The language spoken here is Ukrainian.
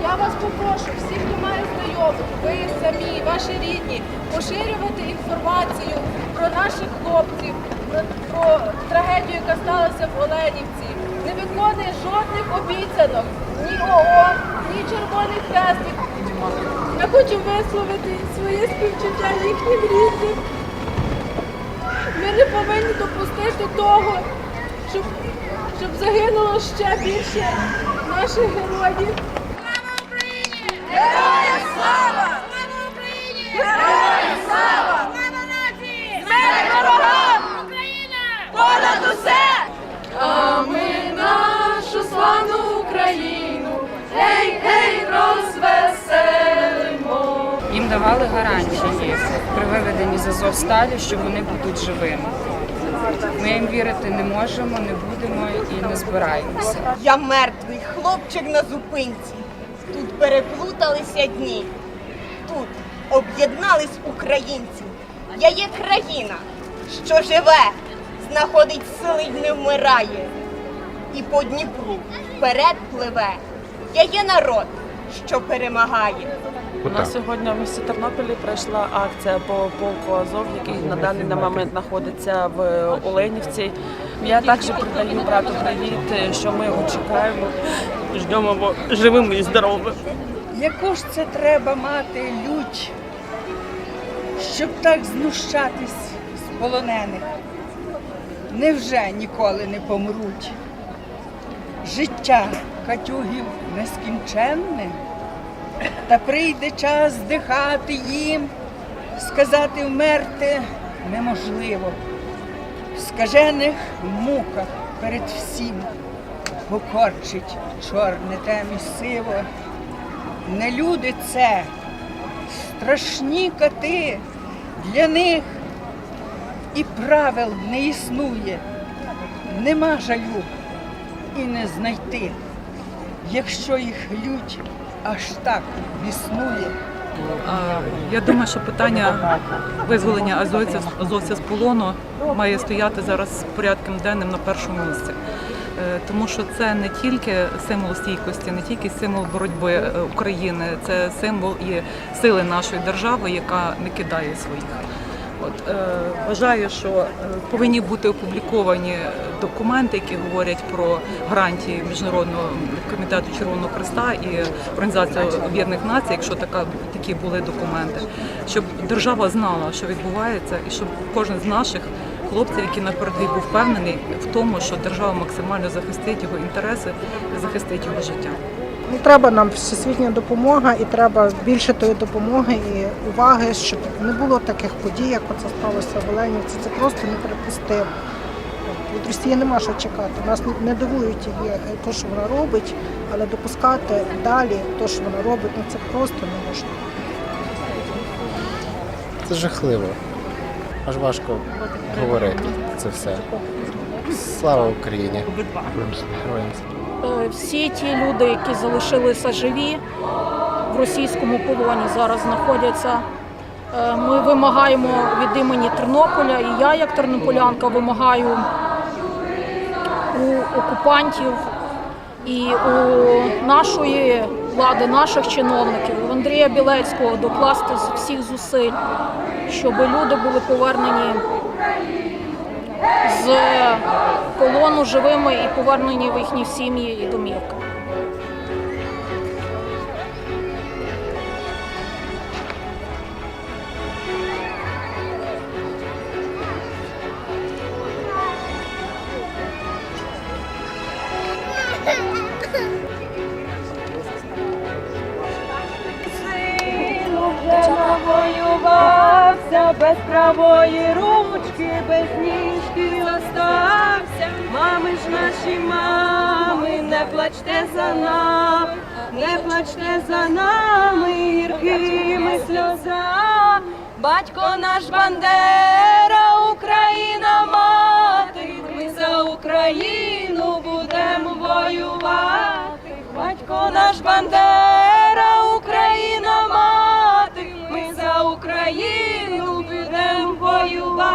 Я вас попрошу, всі, хто має знайомих, ви самі, ваші рідні, поширювати інформацію про наших хлопців, про, про трагедію, яка сталася в Оленівці. Не виконує жодних обіцянок ні ООН, ні Червоний Хрестик. Я хочу висловити своє співчуття їхнім рідним. Ми не повинні допустити того, щоб, щоб загинуло ще більше наших героїв. Героям слава! Слава Україні! Героям слава! Слава нації! Смерть ворогам! Україна! Понад усе! А ми нашу славну Україну, гей, гей, розвеселимо. Їм давали гарантії при виведенні з Азовсталі, що вони будуть живими. Ми їм вірити не можемо, не будемо і не збираємося. Я мертвий хлопчик на зупинці. Тут переплуталися дні. Тут об'єднались українці. Я є країна, що живе, знаходить сили й не вмирає. І по Дніпру вперед пливе. Я є народ, що перемагає. У нас сьогодні в місті Тернополі пройшла акція по полку Азов, який на даний момент знаходиться в Оленівці. Я також передаю брату привіт, що ми його чекаємо, ждемо його живим і здоровим. Яку ж це треба мати лють, щоб так знущатись з полонених? Невже ніколи не помруть? Життя катюгів нескінченне, та прийде час здихати їм, сказати вмерти неможливо. Скажених муках перед всім покорчить чорне темі сиво. Не люди це, страшні коти, для них і правил не існує, нема жалю і не знайти, якщо їх лють аж так біснує. Я думаю, що питання визволення азовця, азовця з полону має стояти зараз порядком денним на першому місці. Е, Тому що це не тільки символ стійкості, не тільки символ боротьби е, України, це символ і сили нашої держави, яка не кидає своїх. От е, вважаю, що е, повинні бути опубліковані документи, які говорять про гарантії міжнародного комітету Червоного Христа і Організації Об'єднаних Націй, якщо така такі були документи, щоб держава знала, що відбувається, і щоб кожен з наших хлопців, який на передовій був впевнений в тому, що держава максимально захистить його інтереси, захистить його життя. Ну, треба нам всесвітня допомога і треба більше тої допомоги і уваги, щоб не було таких подій, як оце сталося в Оленівці. Це просто неприпустимо. Від Росії нема що чекати. Нас не- не дивують її те, що вона робить, але допускати далі те, що вона робить, ну це просто не можна. Це жахливо. Аж важко говорити це все. Слава Україні! Героям слава! Е, Всі ті люди, які залишилися живі в російському полоні, зараз знаходяться. Е, Ми вимагаємо від імені Тернополя, і я, як тернополянка, вимагаю у окупантів і у нашої влади, наших чиновників, у Андрія Білецького докласти всіх зусиль, щоб люди були повернені з полону живими і повернені в їхні сім'ї і домівки. Без правої ручки, без тільки остався, мами ж наші мами, не плачте за нами, не плачте за нами, гіркими сльоза, батько наш Бандера, Україна мати, ми за Україну будемо воювати, батько наш Бандера, Україна мати, ми за Україну будемо воювати.